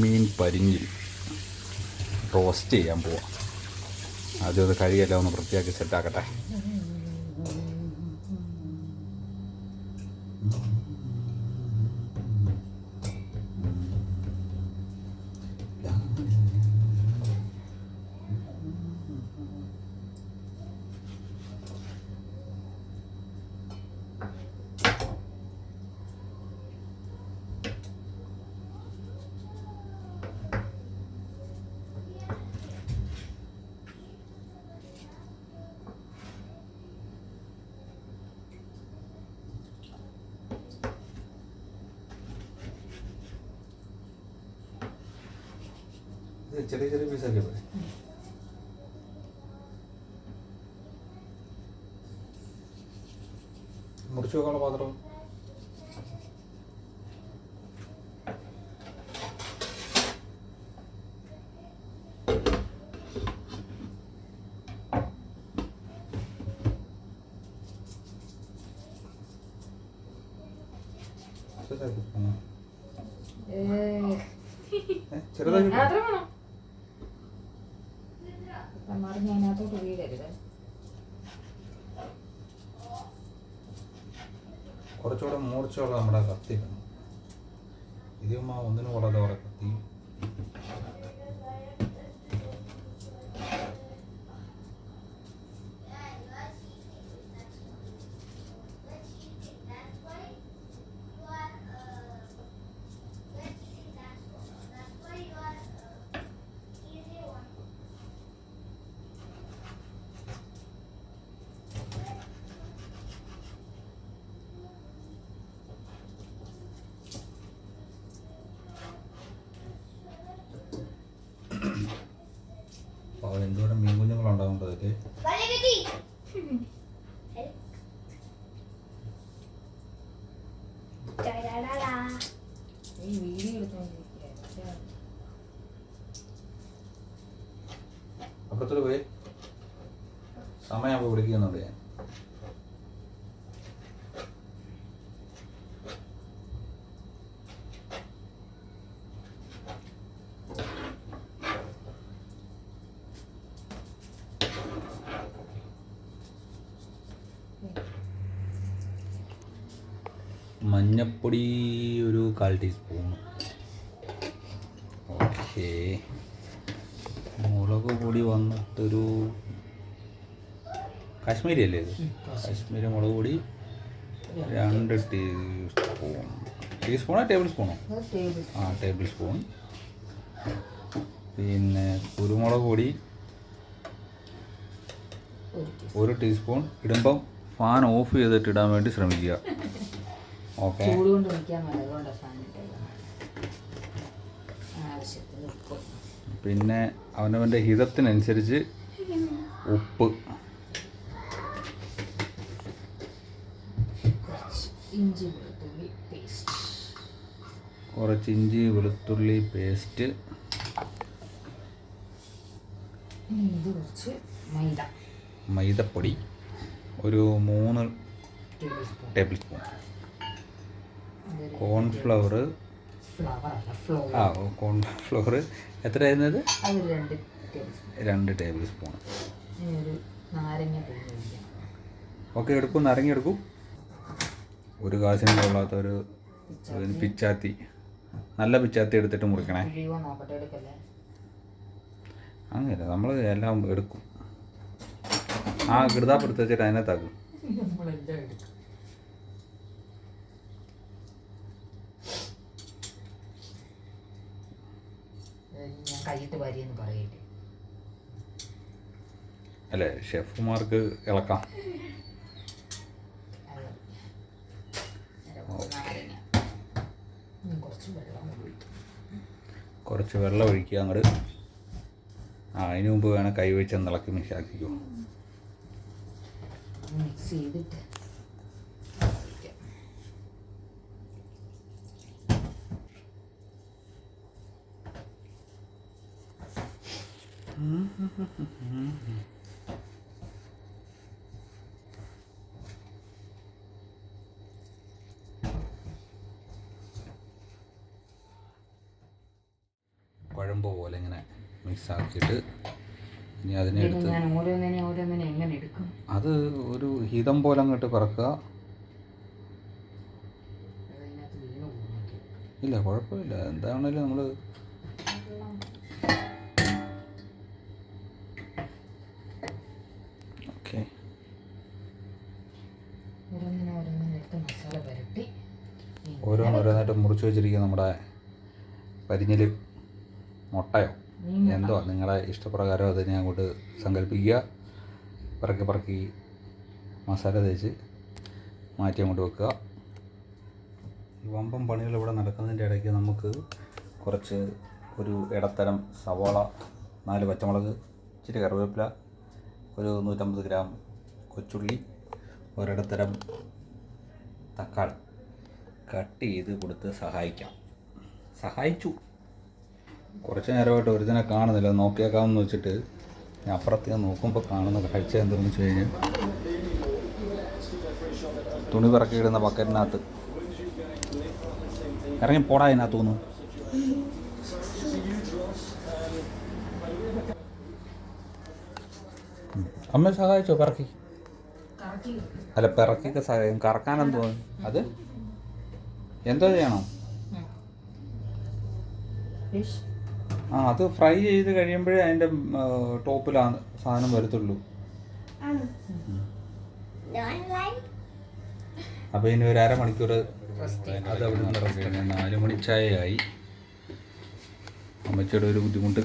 മീൻ പരിഞ്ഞിൽ roast ചെയ്യാൻ പോവാം. ആദ്യം അത് കഴിയെല്ലാം ഒന്ന് വൃത്തിയാക്കി സെറ്റാക്കട്ടെ ചെറിയ ചെറിയ പീസാക്കി പോരെ. മുറിച്ചു വെക്കാനുള്ള പാത്രം. ചെറുതാക്കി ചെറുതാക്കി മറിഞ്ഞ് അതിനകത്തോട്ട് വീഴരുത് കുറച്ചുകൂടെ മൂർച്ചയുള്ള നമ്മുടെ കത്തി ഇതിമ്മ ഒന്നിനും കൊള്ളാതെ കുറെ എന്തോരം മീൻ കുഞ്ഞുങ്ങളുണ്ടാവും അതിൽ മഞ്ഞപ്പൊടി ഒരു കാൽ ടീസ്പൂൺ ഓക്കെ. മുളക് പൊടി വന്നിട്ടൊരു കാശ്മീരി അല്ലേ ഇത്? കാശ്മീരി. മുളക് പൊടി രണ്ട് ടീസ്പൂൺ. ടീസ്പൂണോ ടേബിൾ സ്പൂണോ? ആ ടേബിൾ സ്പൂൺ. പിന്നെ കുരുമുളക് പൊടി ഒരു ടീസ്പൂൺ. ഇടുമ്പം ഫാൻ ഓഫ് ചെയ്തിട്ട് ഇടാൻ വേണ്ടി ശ്രമിക്കുക. ചൂട് കൊണ്ട് നിൽക്കാൻ മതി അതുകൊണ്ടാണ് ഫാൻ ഇട്ടേക്കുന്നത് ആവശ്യത്തിന് ഉപ്പ്. പിന്നെ അവനവന്റെ ഹിതത്തിനനുസരിച്ച് ഉപ്പ്. കുറച്ച് ഇഞ്ചി വെളുത്തുള്ളി പേസ്റ്റ് കുറച്ച് ഇഞ്ചി വെളുത്തുള്ളി പേസ്റ്റ് ഇനി ഇത് കുറച്ച് മൈദ. മൈദപ്പൊടി. ഒരു മൂന്ന് ടേബിൾ സ്പൂൺ കോൺഫ്ലവർ. ആ കോൺഫ്ലവർ. എത്ര ആയിരുന്നത്? രണ്ട് ടേബിൾ സ്പൂൺ. ഓക്കെ എടുക്കും നാരങ്ങ എടുക്കും. ഒരു കാശിന് കൊള്ളാത്ത ഒരു പിച്ചാത്തി. നല്ല പിച്ചാത്തി എടുത്തിട്ട് മുറിക്കണേ. അങ്ങനെ നമ്മൾ എല്ലാം എടുക്കും. ആ ഗൃതാപ്പെടുത്ത് വെച്ചിട്ട് അതിനകത്താക്കും. ഞാൻ കൈയിട്ട് വരിയെന്ന് പറയട്ടെ. അല്ലേ ഷെഫുമാർക്ക് ഇളക്കാം. കുറച്ച് വെള്ളം ഒഴിക്കുക അങ്ങോട്ട് ആ അതിനു മുമ്പ് വേണം കൈ വെച്ച് ഇളക്കി മിക്സ് ആക്കിക്കോ മിക്സ് ചെയ്തിട്ട് കുഴമ്പ് പോലെ ഇങ്ങനെ മിക്സ് ആക്കിയിട്ട് ഇനി അതിനെ എടുത്ത് അത് ഒരു ഹിതം പോലെ അങ്ങോട്ട് പറക്കുക. ഇല്ല കുഴപ്പമില്ല. എന്താണെങ്കിലും നമ്മൾ വെച്ചിരിക്കുന്ന നമ്മുടെ പരിഞ്ഞിൽ മുട്ടയോ? എന്തോ? നിങ്ങളുടെ ഇഷ്ടപ്രകാരം അതിനെ അങ്ങോട്ട് സങ്കല്പിക്കുക പറക്കി പറക്കി മസാല തേച്ച് മാറ്റി അങ്ങോട്ട് വെക്കുക. ഈ വമ്പം പണികൾ ഇവിടെ നടക്കുന്നതിന്റെ ഇടയ്ക്ക് നമുക്ക് കുറച്ച് ഒരു ഇടത്തരം സവാള നാല് പച്ചമുളക് ഇച്ചിരി കറിവേപ്പില ഒരു നൂറ്റമ്പത് ഗ്രാം കൊച്ചുള്ളി ഒരിടത്തരം തക്കാളി. കട്ട് ചെയ്ത് കൊടുത്ത് സഹായിക്കാം. സഹായിച്ചു. കുറച്ച് നേരമായിട്ട് ഒരുതിനെ കാണുന്നില്ല. നോക്കിയേക്കാമെന്ന് വെച്ചിട്ട് ഞാൻ അപ്പുറത്ത് ഞാൻ നോക്കുമ്പോൾ കാണുന്ന കാഴ്ച എന്താണെന്ന് വെച്ച് കഴിഞ്ഞാൽ തുണി പറക്കിയിടുന്ന ബക്കറ്റിനകത്ത്. ഇറങ്ങി പോടാ അതിനകത്ത് തോന്നുന്നു അമ്മ സഹായിച്ചോ പറക്കി? അല്ല പിറക്കിയൊക്കെ സഹായം കറക്കാനെന്ന് തോന്നുന്നു അത്? എന്തോ ചെയ്യണം? ആ അത് ഫ്രൈ ചെയ്ത് കഴിയുമ്പോഴേ അതിന്റെ ടോപ്പിലാണ് സാധനം വരത്തുള്ളൂ. അപ്പോൾ ഇനി ഒരു അരമണിക്കൂർ അത് അവിടെ നിന്ന് നാല് മണി ചായയായി അമ്മച്ചിയുടെ ഒരു ബുദ്ധിമുട്ട്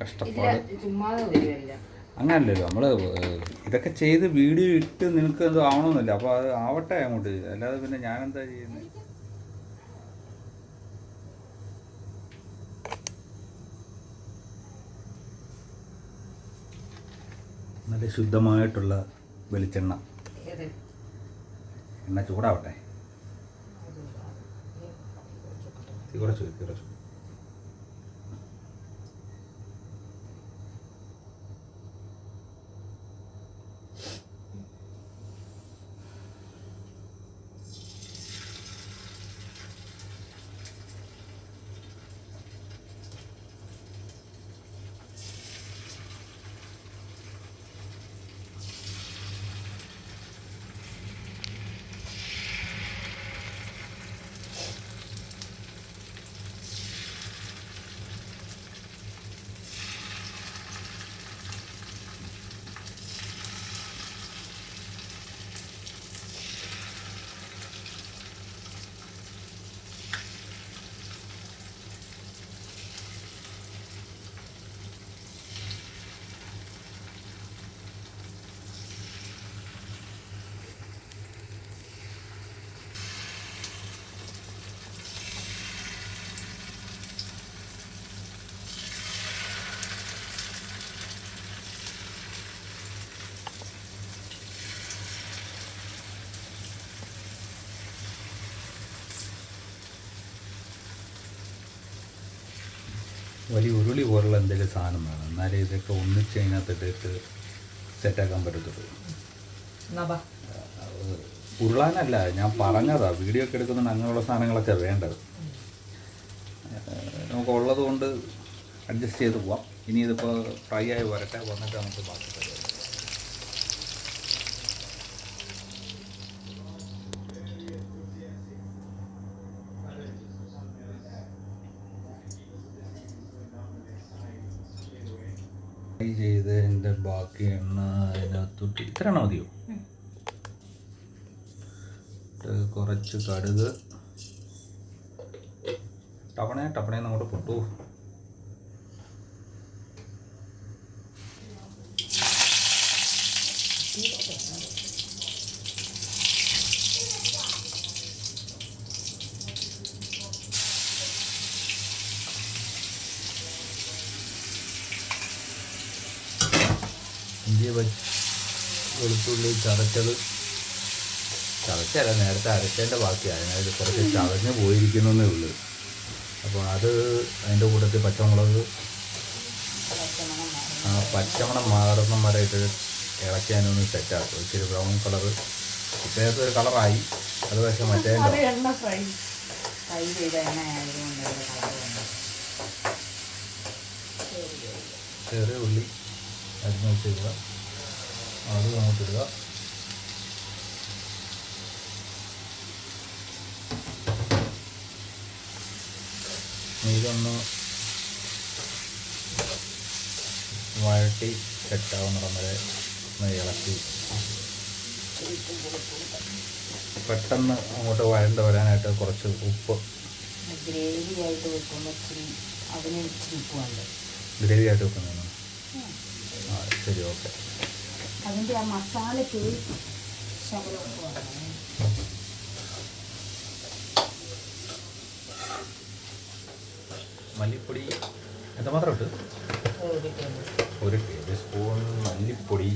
കഷ്ടപ്പാട്. അങ്ങനല്ലല്ലോ നമ്മൾ ഇതൊക്കെ ചെയ്ത് വീഡിയോ ഇട്ട് നിനക്ക് എന്തോ ആവണമെന്നില്ല അപ്പോൾ അത് ആവട്ടെ അങ്ങോട്ട്. അല്ലാതെ പിന്നെ ഞാൻ എന്താ ചെയ്യുന്നത് നല്ല ശുദ്ധമായിട്ടുള്ള വെളിച്ചെണ്ണ. എണ്ണ ചൂടാവട്ടെ. കുറച്ച് കുറച്ച്. വലിയ ഉരുളി പോലുള്ള എന്തെങ്കിലും സാധനം വേണം എന്നാലേ ഇതൊക്കെ ഒന്നിച്ച് അതിനകത്തിട്ടിട്ട് സെറ്റാക്കാൻ പറ്റത്തുള്ളൂ. ഉരുളാനല്ല ഞാൻ പറഞ്ഞതാ. വീഡിയോ ഒക്കെ എടുക്കുന്നുണ്ട്. അങ്ങനെയുള്ള സാധനങ്ങളൊക്കെ വേണ്ടത്. നമുക്ക് ഉള്ളത് കൊണ്ട് അഡ്ജസ്റ്റ് ചെയ്ത് പോവാം. ഇനി ഇതിപ്പോൾ ഫ്രൈ ആയി വരട്ടെ. വന്നിട്ട് നമുക്ക് ബാക്കി ഫ്രൈ ചെയ്തതിന്റെ ബാക്കി എണ്ണ അതിനകത്തോട്ട് ഇത്ര എണ്ണ മതിയോ കുറച്ച് കടുക്. ടപ്പണേ ടപ്പണേ അങ്ങോട്ട് പൊട്ടു. ഇഞ്ചി വെളുത്തുള്ളി ചതച്ചത് ചതച്ചല്ല നേരത്തെ അരച്ചതിന്റെ ബാക്കിയാണ് അതിനകത്ത് കുറച്ച് ചതഞ്ഞ് പോയിരിക്കുന്നേ ഉള്ളൂ. അപ്പോൾ അത് അതിന്റെ കൂട്ടത്തിൽ പച്ചമുളക് ആ പച്ചമണം മാറുന്ന വരെ ഇത് ഇളക്കി അതിനൊന്ന് സെറ്റാക്കും ഇച്ചിരി ബ്രൗൺ കളർ ഇപ്പോഴത്തെ ഒരു കളറായി അത് പക്ഷേ മറ്റേ ചെറിയ ഉള്ളി. അരിഞ്ഞ് ചെയ്യുക അത് അങ്ങോട്ടിടുക ഇതൊന്ന് വഴട്ടി കെട്ടാവുന്നിടം വരെ ഒന്ന് ഇളക്കി. പെട്ടെന്ന് അങ്ങോട്ട് വഴണ്ട് വരാനായിട്ട് കുറച്ച് ഉപ്പ്. ഗ്രേവി ആയിട്ട് വെക്കുമ്പോൾ അതിന് ഗ്രേവി ആയിട്ട് വെക്കുന്നതാണ്. ശരി ഓക്കെ അതിന്റെ ആ മസാലയ്ക്ക് മല്ലിപ്പൊടി എന്തുമാത്രം ഇട്ട് ഒരു ഒരു ടേബിൾ സ്പൂൺ മല്ലിപ്പൊടി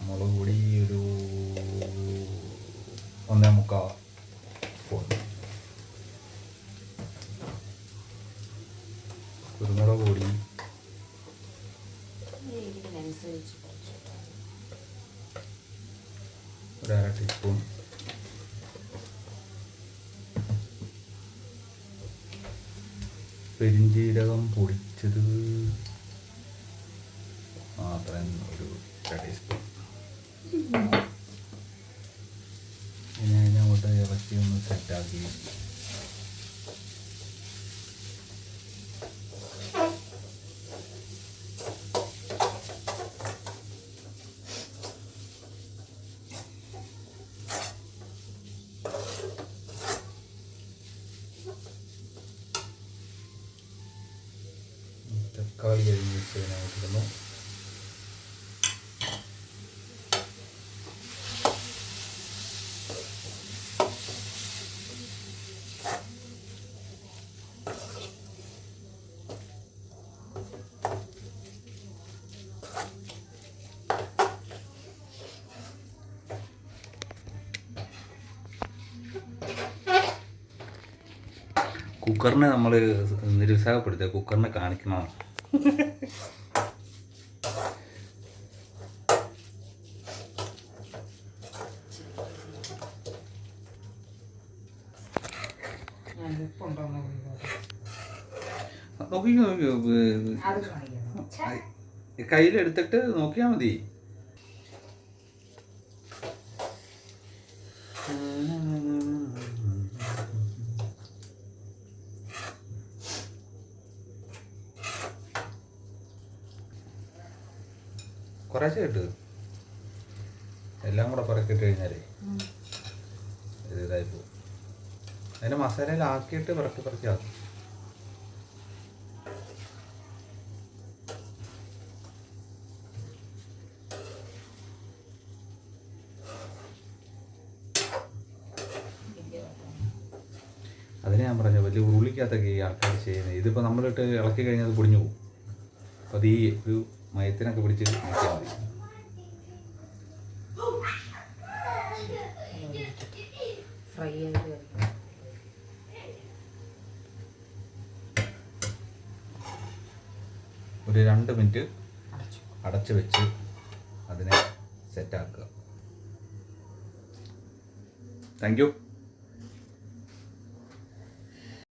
മുളക് പൊടി ഒരു ഒന്നേ മുക്കാൽ സ്പൂൺ കുരുമുളക് പൊടി എരിവിനനുസരിച്ച് ഒരു അര ടീസ്പൂൺ പെരിഞ്ജീരകം പൊടിച്ചത് മാത്രം ഒരു ടീസ്പൂൺ ഇനി അതിനെ അങ്ങോട്ട് ഇറക്കി ഒന്ന് സെറ്റാക്കി തക്കാളി അരിഞ്ഞ് വെച്ചതിനകത്തിരുന്നു കുക്കറിനെ നമ്മൾ നിരുത്സാഹപ്പെടുത്തുക കുക്കറിനെ കാണിക്കണം? നോക്കി നോക്കി കയ്യിലെടുത്തിട്ട് നോക്കിയാൽ മതി. കുറേശ്ശെ ഇട്ട് എല്ലാം കൂടെ പറക്കിട്ട് കഴിഞ്ഞാലേ. ഇത് ഇതായി പോകും. അതിന്റെ മസാലയിലാക്കിയിട്ട് പറക്കി പറക്കി ആക്കും. അതിനെ ഞാൻ പറഞ്ഞ വലിയ ഉരുളിക്കകത്തൊക്കെ ഈ ആൾക്കാർ ചെയ്യുന്നത്. ഇതിപ്പോൾ നമ്മളിട്ട് ഇളക്കി കഴിഞ്ഞാൽ അത് പൊടിഞ്ഞു പോകും. അപ്പോൾ അത് ഈ ഒരു മയത്തിനൊക്കെ പിടിച്ച് നോക്കിയാൽ മതി. ഫ്രൈ ചെയ്ത് വെക്കണം. ഒരു രണ്ട് മിനിറ്റ് അടച്ചു. വെച്ച് അതിനെ സെറ്റാക്കുക താങ്ക് യു